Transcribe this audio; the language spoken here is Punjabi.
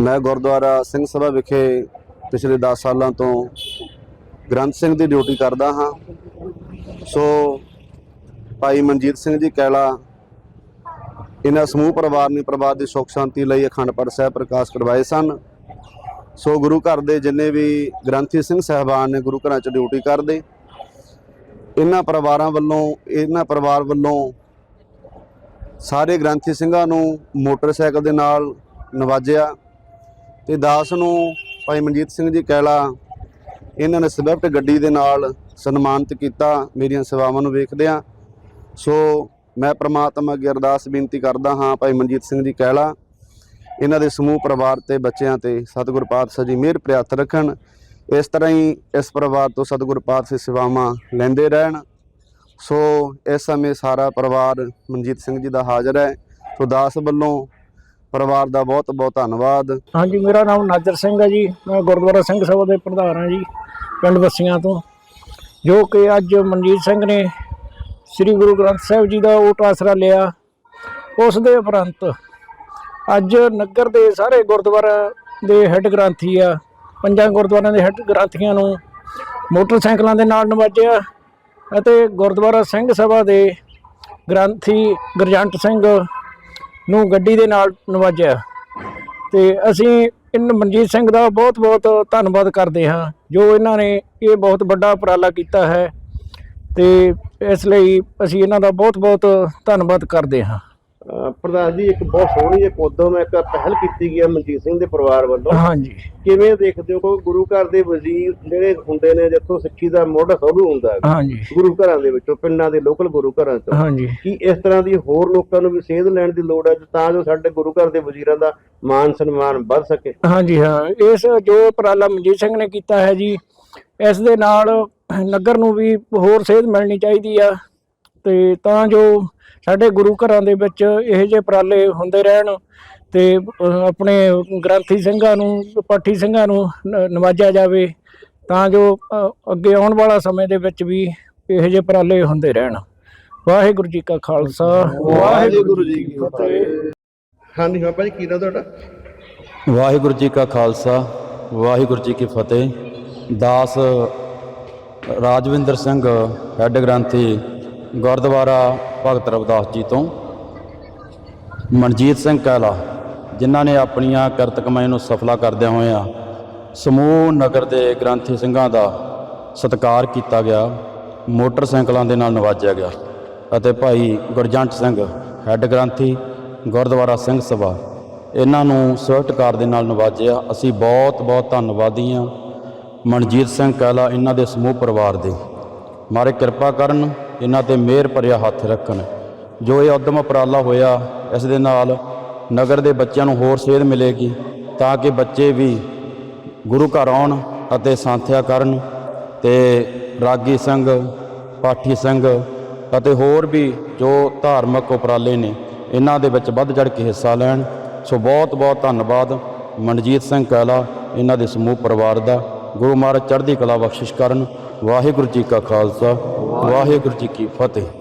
ਮੈਂ ਗੁਰਦੁਆਰਾ ਸਿੰਘ ਸਭਾ ਵਿਖੇ ਪਿਛਲੇ 10 ਸਾਲਾਂ ਤੋਂ ਗ੍ਰੰਥ ਸਿੰਘ ਦੀ ਡਿਊਟੀ ਕਰਦਾ ਹਾਂ। ਸੋ ਭਾਈ ਮਨਜੀਤ ਸਿੰਘ ਜੀ ਕੈਲਾ, ਇਹਨਾਂ ਸਮੂਹ ਪਰਿਵਾਰ ਨੇ ਪਰਿਵਾਰ ਦੀ ਸੁੱਖ ਸ਼ਾਂਤੀ ਲਈ ਅਖੰਡ ਪਾਠ ਸਾਹਿਬ ਪ੍ਰਕਾਸ਼ ਕਰਵਾਏ ਸਨ। ਸੋ ਗੁਰੂ ਘਰ ਦੇ ਜਿੰਨੇ ਵੀ ਗ੍ਰੰਥੀ ਸਿੰਘ ਸਹਿਬਾਨ ਨੇ ਗੁਰੂ ਘਰਾਂ 'ਚ ਡਿਊਟੀ ਕਰਦੇ, ਇਹਨਾਂ ਪਰਿਵਾਰਾਂ ਵੱਲੋਂ, ਇਹਨਾਂ ਪਰਿਵਾਰ ਵੱਲੋਂ ਸਾਰੇ ਗ੍ਰੰਥੀ ਸਿੰਘਾਂ ਨੂੰ ਮੋਟਰਸਾਈਕਲ ਦੇ ਨਾਲ ਨਵਾਜਿਆ। ਤੇ ਦਾਸ ਨੂੰ ਭਾਈ ਮਨਜੀਤ ਸਿੰਘ ਜੀ ਕੈਲਾ ਇਹਨਾਂ ਨੇ ਸਵਿਫਟ ਗੱਡੀ ਦੇ ਨਾਲ ਸਨਮਾਨਿਤ ਕੀਤਾ, ਮੇਰੀਆਂ ਸੇਵਾਵਾਂ ਨੂੰ ਵੇਖਦਿਆਂ ਸੋ ਮੈਂ ਪ੍ਰਮਾਤਮਾ ਅੱਗੇ ਅਰਦਾਸ ਬੇਨਤੀ ਕਰਦਾ ਹਾਂ, ਭਾਈ ਮਨਜੀਤ ਸਿੰਘ ਜੀ ਕੈਲਾ ਇਹਨਾਂ ਦੇ ਸਮੂਹ ਪਰਿਵਾਰ ਤੇ ਬੱਚਿਆਂ ਤੇ ਸਤਿਗੁਰ ਪਾਤਸ਼ਾਹ ਜੀ ਮਿਹਰ ਪ੍ਰਿਆਤ ਰੱਖਣ। ਇਸ ਤਰ੍ਹਾਂ ਹੀ ਇਸ ਪਰਿਵਾਰ ਤੋਂ ਸਤਿਗੁਰ ਪਾਤਸ਼ਾਹ ਸੇਵਾਵਾਂ ਲੈਂਦੇ ਰਹਿਣ। ਸੋ ਇਸ ਸਮੇਂ ਸਾਰਾ ਪਰਿਵਾਰ ਮਨਜੀਤ ਸਿੰਘ ਜੀ ਦਾ ਹਾਜ਼ਰ ਹੈ। ਸੋ ਦਾਸ ਵੱਲੋਂ ਪਰਿਵਾਰ ਦਾ ਬਹੁਤ ਬਹੁਤ ਧੰਨਵਾਦ। ਹਾਂਜੀ, ਮੇਰਾ ਨਾਮ ਨਾਜਰ ਸਿੰਘ ਹੈ ਜੀ। ਮੈਂ ਗੁਰਦੁਆਰਾ ਸਿੰਘ ਸਭਾ ਦੇ ਪ੍ਰਧਾਨ ਹਾਂ ਜੀ, ਪਿੰਡ ਬੱਸੀਆਂ ਤੋਂ। ਜੋ ਕਿ ਅੱਜ ਮਨਜੀਤ ਸਿੰਘ ਨੇ ਸ੍ਰੀ ਗੁਰੂ ਗ੍ਰੰਥ ਸਾਹਿਬ ਜੀ ਦਾ ਓਟ ਆਸਰਾ ਲਿਆ। ਉਸ ਦੇ ਉਪਰੰਤ ਅੱਜ ਨਗਰ ਦੇ ਸਾਰੇ ਗੁਰਦੁਆਰਾ ਦੇ ਹੈੱਡ ਗ੍ਰੰਥੀ ਆ, ਪੰਜਾਂ ਗੁਰਦੁਆਰਿਆਂ ਦੇ ਹੈੱਡ ਗ੍ਰੰਥੀਆਂ ਨੂੰ ਮੋਟਰਸਾਈਕਲਾਂ ਦੇ ਨਾਲ ਨਵਾਜਿਆ ਅਤੇ ਗੁਰਦੁਆਰਾ ਸਿੰਘ ਸਭਾ ਦੇ ਗ੍ਰੰਥੀ ਗੁਰਜੰਟ ਸਿੰਘ ਨੂੰ ਗੱਡੀ ਦੇ ਨਾਲ ਨਵਾਜਿਆ। ਤੇ ਅਸੀਂ ਇਨ ਮਨਜੀਤ ਸਿੰਘ ਦਾ ਬਹੁਤ-ਬਹੁਤ ਧੰਨਵਾਦ ਕਰਦੇ ਹਾਂ, ਜੋ ਇਹਨਾਂ ਨੇ ਇਹ ਬਹੁਤ ਵੱਡਾ ਉਪਰਾਲਾ ਕੀਤਾ ਹੈ। ਤੇ ਇਸ ਲਈ ਅਸੀਂ ਇਹਨਾਂ ਦਾ ਬਹੁਤ-ਬਹੁਤ ਧੰਨਵਾਦ ਕਰਦੇ ਹਾਂ। ਪ੍ਰਧਾਨ ਜੀ ਇੱਕ ਬਹੁਤ ਸੋਹਣੀ ਇੱਕ ਉਦਮ ਇੱਕ ਪਹਿਲ ਕੀਤੀ ਗਈ ਹੈ ਮਨਜੀਤ ਸਿੰਘ ਦੇ ਪਰਿਵਾਰ ਵੱਲੋਂ। ਹਾਂਜੀ। ਕਿਵੇਂ ਦੇਖਦੇ ਹੋ? ਗੁਰੂ ਘਰ ਦੇ ਵਜ਼ੀਰ ਜਿਹੜੇ ਹੁੰਦੇ ਨੇ ਜਿੱਥੋਂ ਸਿੱਖੀ ਦਾ ਮੋਢਾ ਸ਼ੁਰੂ ਹੁੰਦਾ ਹੈ। ਹਾਂਜੀ। ਗੁਰੂ ਘਰਾਂ ਦੇ ਵਿੱਚੋਂ ਪਿੰਡਾਂ ਦੇ ਲੋਕਲ ਗੁਰੂ ਘਰਾਂ ਤੋਂ ਹਾਂਜੀ। ਕੀ ਇਸ ਤਰ੍ਹਾਂ ਦੀ ਹੋਰ ਲੋਕਾਂ ਨੂੰ ਵੀ ਸੇਧ ਲੈਣ ਦੀ ਲੋੜ ਹੈ ਤਾਂ ਜੋ ਸਾਡੇ ਗੁਰੂ ਘਰ ਦੇ ਵਜ਼ੀਰਾਂ ਦਾ ਮਾਨ ਸਨਮਾਨ ਵੱਧ ਸਕੇ? ਹਾਂਜੀ ਹਾਂ। ਇਸ ਜੋ ਉਪਰਾਲਾ ਮਨਜੀਤ ਸਿੰਘ ਨੇ ਕੀਤਾ ਹੈ ਜੀ ਇਸ ਦੇ ਨਾਲ ਨਗਰ ਨੂੰ ਵੀ ਹੋਰ ਸੇਧ ਮਿਲਣੀ ਚਾਹੀਦੀ ਆ। ਤੇ ਤਾਂ ਜੋ ਸਾਡੇ ਗੁਰੂ ਘਰਾਂ ਦੇ ਵਿੱਚ ਇਹੋ ਜਿਹੇ ਉਪਰਾਲੇ ਹੁੰਦੇ ਰਹਿਣ ਤੇ ਆਪਣੇ ਗ੍ਰੰਥੀ ਸਿੰਘਾਂ ਨੂੰ ਪਾਠੀ ਸਿੰਘਾਂ ਨੂੰ ਨਵਾਜਿਆ ਜਾਵੇ ਤਾਂ ਜੋ ਅੱਗੇ ਆਉਣ ਵਾਲਾ ਸਮੇਂ ਦੇ ਵਿੱਚ ਵੀ ਇਹੋ ਜਿਹੇ ਉਪਰਾਲੇ ਹੁੰਦੇ ਰਹਿਣ। ਵਾਹਿਗੁਰੂ ਜੀ ਕਾ ਖਾਲਸਾ। ਵਾਹਿਗੁਰੂ ਜੀ ਕੀ ਫਤਿਹ। ਹਾਂਜੀ ਬਾਬਾ ਜੀ ਕੀ ਨਾਮ ਤੁਹਾਡਾ? ਵਾਹਿਗੁਰੂ ਜੀ ਕਾ ਖਾਲਸਾ ਵਾਹਿਗੁਰੂ ਜੀ ਕੀ ਫਤਿਹ। ਦਾਸ ਰਾਜਵਿੰਦਰ ਸਿੰਘ ਹੈੱਡ ਗ੍ਰੰਥੀ ਗੁਰਦੁਆਰਾ ਭਗਤ ਰਵਿਦਾਸ ਜੀ ਤੋਂ ਮਨਜੀਤ ਸਿੰਘ ਕੈਲਾ, ਜਿਨ੍ਹਾਂ ਨੇ ਆਪਣੀਆਂ ਕਿਰਤ ਕਮਾਈ ਨੂੰ ਸਫਲਾ ਕਰਦਿਆਂ ਹੋਇਆਂ ਸਮੂਹ ਨਗਰ ਦੇ ਗ੍ਰੰਥੀ ਸਿੰਘਾਂ ਦਾ ਸਤਿਕਾਰ ਕੀਤਾ ਗਿਆ ਮੋਟਰਸਾਈਕਲਾਂ ਦੇ ਨਾਲ ਨਵਾਜਿਆ ਗਿਆ ਅਤੇ ਭਾਈ ਗੁਰਜੰਟ ਸਿੰਘ, ਹੈੱਡ ਗ੍ਰੰਥੀ, ਗੁਰਦੁਆਰਾ ਸਿੰਘ ਸਭਾ, ਇਹਨਾਂ ਨੂੰ ਸਵਿਫਟ ਕਾਰ ਦੇ ਨਾਲ ਨਵਾਜਿਆ। ਅਸੀਂ ਬਹੁਤ ਬਹੁਤ ਧੰਨਵਾਦੀ ਹਾਂ। ਮਨਜੀਤ ਸਿੰਘ ਕੈਲਾ, ਇਹਨਾਂ ਦੇ ਸਮੂਹ ਪਰਿਵਾਰ ਦੇ। ਮਾਰੇ ਕਿਰਪਾ ਕਰਨ ਇਹਨਾਂ ਤੇ ਮਿਹਰ ਭਰਿਆ ਹੱਥ ਰੱਖਣ। ਜੋ ਇਹ ਉਦਮ ਉਪਰਾਲਾ ਹੋਇਆ, ਇਸ ਦੇ ਨਾਲ ਨਗਰ ਦੇ ਬੱਚਿਆਂ ਨੂੰ ਹੋਰ ਸੇਧ ਮਿਲੇਗੀ, ਤਾਂ ਕਿ ਬੱਚੇ ਵੀ ਗੁਰੂ ਘਰ ਆਉਣ ਅਤੇ ਸਾਂਥਿਆ ਕਰਨ ਤੇ ਰਾਗੀ ਸਿੰਘ, ਪਾਠੀ ਸਿੰਘ ਅਤੇ ਹੋਰ ਵੀ ਜੋ ਧਾਰਮਿਕ ਉਪਰਾਲੇ ਨੇ, ਇਹਨਾਂ ਦੇ ਵਿੱਚ ਵੱਧ ਚੜ ਕੇ ਹਿੱਸਾ ਲੈਣ। ਸੋ ਬਹੁਤ ਬਹੁਤ ਧੰਨਵਾਦ। ਮਨਜੀਤ ਸਿੰਘ ਕੈਲਾ, ਇਹਨਾਂ ਦੇ ਸਮੂਹ ਪਰਿਵਾਰ ਦਾ। ਗੁਰੂ ਮਹਾਰਾਜ ਚੜ੍ਹਦੀ ਕਲਾ ਬਖਸ਼ਿਸ਼ ਕਰਨ। ਵਾਹਿਗੁਰੂ ਜੀ ਕਾ ਖਾਲਸਾ ਵਾਹਿਗੁਰੂ ਜੀ ਕੀ ਫਤਿਹ।